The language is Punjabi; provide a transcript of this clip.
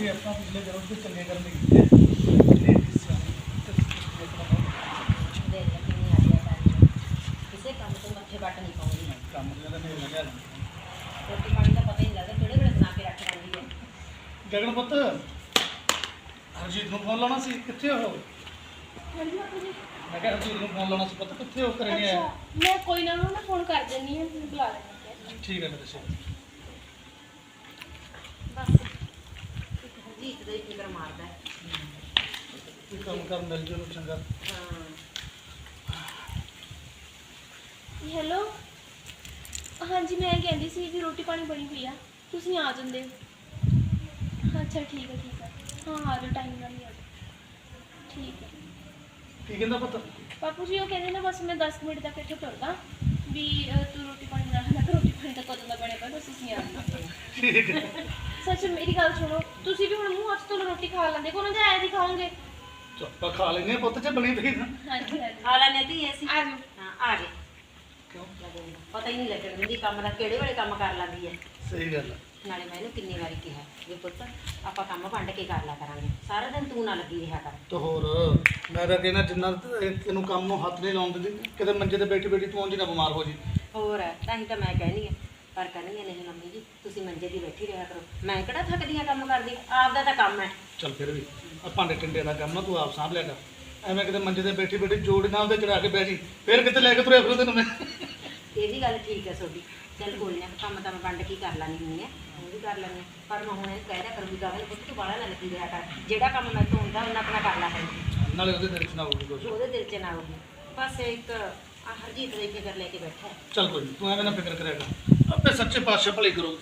ਅਸੀਂ ਆਪਾਂ ਪਿਛਲੇ ਜਨਮ ਤੇ ਚੰਗੇ ਕਰਮ ਕੀਤੇ ਆ। ਇਹਨੇ ਇਸ ਸਾਲ ਤੇ ਇੱਕ ਵਾਰ ਦੇਖ ਲੈ ਕਿੰਨੀ ਆਦਿਆ ਕਰਨੀ ਕਿਸੇ ਕੰਮ ਤੋਂ ਮੱਥੇ ਵੱਟ ਨਹੀਂ ਪਾਉਂਦੀ ਹੈ ਕੰਮ ਜਿਹੜਾ ਨੇ ਲੱਗਿਆ ਰੋਟੀ ਪਾਣੀ ਦਾ ਪਤਾ ਹੀ ਨਹੀਂ ਲੱਗਦਾ ਕਿਹੜੇ ਵੇਲੇ ਬਣਾ ਕੇ ਰੱਖ ਲੈਂਦੀ ਹੈ ਗਗਨ ਪੁੱਤ ਹਰਜੀਤ ਨੂੰ ਫੋਨ ਲਾਉਣਾ ਸੀ ਕਿੱਥੇ ਹੋ ਹਾਂਜੀ ਬਾਪੂ ਜੀ। ਮੈਂ ਕਿਹਾ ਹਰਜੀਤ ਨੂੰ ਫੋਨ ਲਾਉਣਾ ਸੀ ਪੁੱਤ ਕਿੱਥੇ ਹੋ ਕਰੇ ਨਹੀਂ ਆਇਆ ਅੱਛਾ ਮੈਂ ਕੋਈ ਨਾ ਉਹਨੂੰ ਨਾ ਫੋਨ ਕਰ ਦਿੰਨੀ ਹਾਂ ਮੈਨੂੰ ਬੁਲਾ ਲੈਣਾ। ਠੀਕ ਹੈ ਮੇਰੇ ਸੇ ਬਸ ਇੱਕ ਹਰਜੀਤ ਦਾ ਹੀ ਫਿਕਰ ਮਾਰਦਾ ਹੈ। ਕੀ ਕੰਮ ਕਰ ਮਿਲ ਜੂ ਨੂੰ ਚੰਗਾ? ਹਾਂ। ਹੈਲੋ? ਹਾਂਜੀ ਮੈਂ ਕਹਿੰਦੀ ਸੀ ਵੀ ਰੋਟੀ ਪਾਣੀ ਬਣੀ ਪਈ ਆ। ਤੁਸੀਂ ਆ ਜਾਂਦੇ ਅੱਛਾ ਠੀਕ ਹੈ ਠੀਕ ਹੈ ਹਾਂ ਆ ਜਾਓ ਟਾਈਮ ਨਾਲ ਹੀ ਆ ਜਾਓ। ਠੀਕ ਹੈ ਕੀ ਕਹਿੰਦਾ ਪੁੱਤ? ਬਾਪੂ ਜੀ ਉਹ ਕਹਿੰਦੇ ਨੇ ਬਸ ਮੈਂ 10 ਮਿੰਟ ਤੱਕ ਇੱਥੇ ਤੁਰਦਾ ਵੀ ਅਹ, ਤੂੰ ਰੋਟੀ ਪਾਣੀ ਬਣਾ ਲੈ। ਰੋਟੀ ਪਾਣੀ ਤਾਂ ਕਦੋਂ ਦਾ ਬਣਿਆ ਪਿਆ ਬਸ ਤੁਸੀਂ ਆ ਜਾਓ। ਠੀਕ ਹੈ ਸੱਚ ਮੇਰੀ ਗੱਲ ਸੁਣੋ। ਤੁਸੀਂ ਵੀ ਹੁਣ ਮੂੰਹ ਹੱਥ ਤੋਂ ਰੋਟੀ ਖਾ ਲੈਂਦੇ। ਕੋਲ ਜਾਂ ਐ ਦੀ ਖਾਓਗੇ ਚੱਪਾ ਖਾ ਲੈਨੇ ਪੁੱਤ ਚ ਬਣੀ ਪਈ ਤਾਂ ਹਾਂਜੀ ਹਾਂਜੀ। ਆ ਲੈਣੇ ਤੀ ਅਸੀਂ। ਆ ਜਾਓ। ਹਾਂ ਆ ਗਏ ਕਿਉਂ? ਪਤਾ ਹੀ ਨਹੀਂ ਲੱਗਣ ਦਿੰਦੀ ਕੰਮ ਦਾ ਕਿਹੜੇ ਵੇਲੇ ਕੰਮ ਕਰ ਲੈਂਦੀ ਹੈ। ਸਹੀ ਗੱਲ ਹੈ ਨਾਲੇ ਮੈਂ ਇਹਨੂੰ ਕਿੰਨੀ ਵਾਰੀ ਕਿਹਾ ਵੀ ਪੁੱਤ ਆਪਾਂ ਕੰਮ ਵੰਡ ਕੇ ਕਰ ਲਿਆ ਕਰਾਂਗੇ। ਸਾਰਾ ਦਿਨ ਤੂੰ ਨਾ ਲੱਗੀ ਰਿਹਾ ਕਰ। ਤੇ ਹੋਰ ਮੈਂ ਤਾਂ ਕਹਿੰਦਾ ਜਿੰਨਾ ਇਹਨੂੰ ਕੰਮ ਨੂੰ ਹੱਥ ਨਹੀਂ ਲਾਉਣ ਦਿੰਦੀ ਕਿਤੇ ਮੰਜੇ ਤੇ ਬੈਠੀ ਬੈਠੀ ਤੂੰ ਉਂਝ ਨਾ ਬਿਮਾਰ ਹੋ ਜੀ ਹੋਰ ਤਾਂ ਹੀ ਤਾਂ ਮੈਂ ਕਹਿਣੀ ਹੈ ਪਰ ਕਹਿੰਦੀ ਨਹੀਂ ਮੰਮੀ ਜੀ ਤੁਸੀਂ ਮੰਜੇ ਦੀ ਬੈਠੀ ਰਿਹਾ ਕਰੋ। ਮੈਂ ਕਿਹੜਾ ਥੱਕਦੀ ਆ ਕੰਮ ਕਰਦੀ? ਆਪਦਾ ਤਾਂ ਕੰਮ ਹੈ। ਚੱਲ ਫਿਰ ਵੀ ਆ ਭਾਂਡੇ ਟਿੰਡੇ ਦਾ ਕੰਮ ਨਾ ਤੂੰ ਆਪ ਸਾਂਭ ਲਿਆ ਕਰ। ਐਵੇਂ ਕਿਤੇ ਮੰਜੇ ਤੇ ਬੈਠੀ ਬੈਠੀ ਜੋੜ ਨਾਲ ਤੇ ਚੜਾ ਕੇ ਬਹਿ ਜੀ ਫਿਰ ਕਿਤੇ ਲੈ ਕੇ ਤੁਰਿਆ ਫਿਰੋ ਤੈਨੂੰ ਮੈਂ। ਇਹ ਵੀ ਗੱਲ ਠੀਕ ਹੈ ਤੁਹਾਡੀ। ਚੱਲ ਕੋਈ ਨਾ ਕੰਮ ਤਾਂ ਮੈਂ ਵੰਡ ਕੇ ਹੀ ਕਰ ਲੈਣੀ ਹੁੰਦੀ ਹੈ। ਉਹ ਵੀ ਕਰ ਲੈਣੀ ਹਾਂ। ਪਰ ਮੈਂ ਹੁਣ ਇਹ ਕਹਿ ਰਿਹਾ ਕਰੂੰਗੀ ਗਾਵੇਂ ਪੁੱਤ ਤੂੰ ਬਾਹਲਾ ਨਾ ਲੱਗੀ ਰਿਹਾ ਕਰ। ਜਿਹੜਾ ਕੰਮ ਮੈਂ ਤੋਂ ਹੁੰਦਾ ਉਹਨਾਂ ਆਪਣਾ ਕਰ ਲਾ ਕਰ ਨਾਲੇ ਉਹਦੇ ਦਿਲ ਚ ਨਾ ਹੋਊਗੀ ਕੁਛ। ਉਹਦੇ ਦਿਲ 'ਚ ਨਾ ਆਉਗੀ ਬਸ ਇੱਕ ਆ ਹਰਜੀਤ ਦੇ ਫਿਕਰ ਲੈ ਕੇ ਬੈਠਾ ਚੱਲ ਕੋਈ ਤੂੰ ਐਵੇਂ ਨਾ ਫਿਕਰ ਕਰਿਆ ਕਰ। ਆਪੇ ਸੱਚੇ ਪਾਤਸ਼ਾਹ ਭਲੇ ਕਰੋ